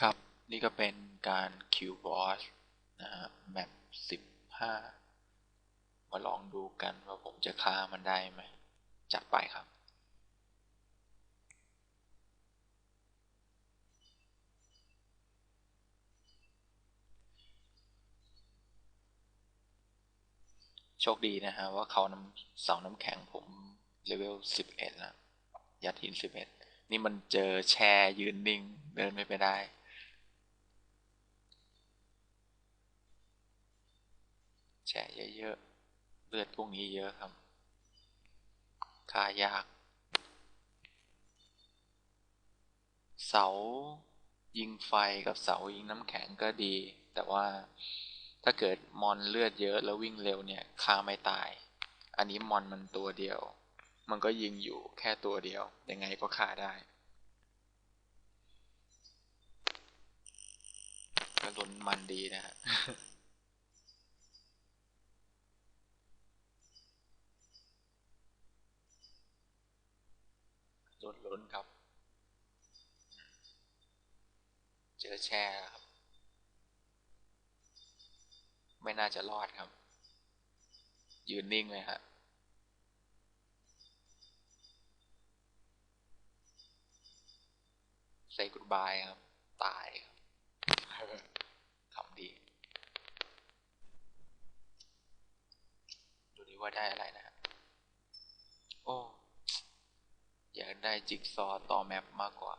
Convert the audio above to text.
ครับ นี่ก็เป็นการคิวบอสนะฮะแมปสิบห้ามาลองดูกันว่าผมจะฆ่ามันได้ไหมจัดไปครับโชคดีนะฮะว่าเขาน้ำเสาน้ำแข็งผมเลเวลสิบเอ็ดแล้ว ยัดหินสิบเอ็ดนี่มันเจอแช่ยืนนิ่ง เดินไม่ไปได้ แช่เยอะๆ เลือดพวกนี้เยอะครับฆ่ายาก เสายิงไฟกับเสายิงน้ำแข็งก็ดี แต่ว่าถ้าเกิดมอนเลือดเยอะแล้ววิ่งเร็วเนี่ยฆ่าไม่ตาย อันนี้มอนมันตัวเดียว มันก็ยิงอยู่แค่ตัวเดียว ยังไงก็ฆ่าได้ก็ลุ้นมันดีนะฮะ ลุ้นล้นครับ เจอแช่ครับ ไม่น่าจะรอดครับ ยืนนิ่งเลยฮะใส่กุดบายครับ ตายครับคำดี ดูดิว่าได้อะไรนะฮะโอ้ อยาก ได้จิ๊กซอว์ต่อแมปมากกว่า